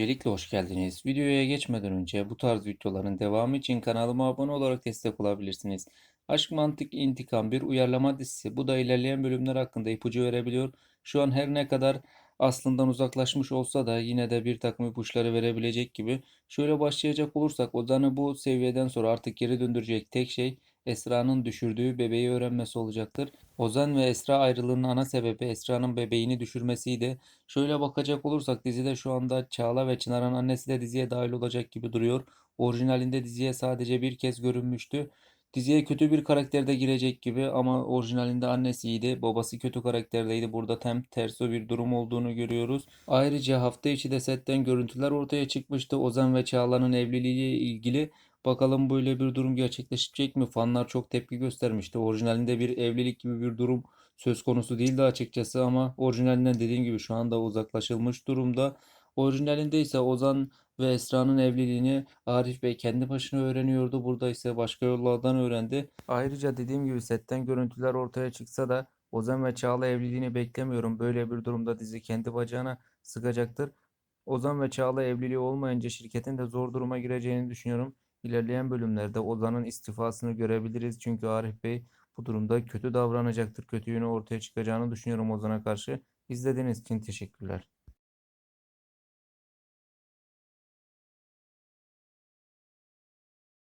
Öncelikle hoş geldiniz. Videoya geçmeden önce bu tarz videoların devamı için kanalıma abone olarak destek olabilirsiniz. Aşk Mantık İntikam bir uyarlama dizisi. Bu da ilerleyen bölümler hakkında ipucu verebiliyor. Şu an her ne kadar aslından uzaklaşmış olsa da yine de bir takım ipuçları verebilecek gibi. Şöyle başlayacak olursak Ozan'ı bu seviyeden sonra artık geri döndürecek tek şey Esra'nın düşürdüğü bebeği öğrenmesi olacaktır. Ozan ve Esra ayrılığının ana sebebi Esra'nın bebeğini düşürmesiydi. Şöyle bakacak olursak dizide şu anda Çağla ve Çınar'ın annesi de diziye dahil olacak gibi duruyor. Orijinalinde diziye sadece bir kez görünmüştü. Diziye kötü bir karakterde girecek gibi ama orijinalinde annesiydi. Babası kötü karakterdeydi. Burada tam tersi bir durum olduğunu görüyoruz. Ayrıca hafta içi de setten görüntüler ortaya çıkmıştı. Ozan ve Çağla'nın evliliğiyle ilgili. Bakalım böyle bir durum gerçekleşecek mi? Fanlar çok tepki göstermişti. Orijinalinde bir evlilik gibi bir durum söz konusu değildi açıkçası ama orijinalinden dediğim gibi şu anda uzaklaşılmış durumda. Orijinalinde ise Ozan ve Esra'nın evliliğini Arif Bey kendi başına öğreniyordu. Burada ise başka yollardan öğrendi. Ayrıca dediğim gibi setten görüntüler ortaya çıksa da Ozan ve Çağla evliliğini beklemiyorum. Böyle bir durumda dizi kendi bacağına sıkacaktır. Ozan ve Çağla evliliği olmayınca şirketin de zor duruma gireceğini düşünüyorum. İlerleyen bölümlerde Ozan'ın istifasını görebiliriz. Çünkü Arif Bey bu durumda kötü davranacaktır. Kötü yönü ortaya çıkacağını düşünüyorum Ozan'a karşı. İzlediğiniz için teşekkürler.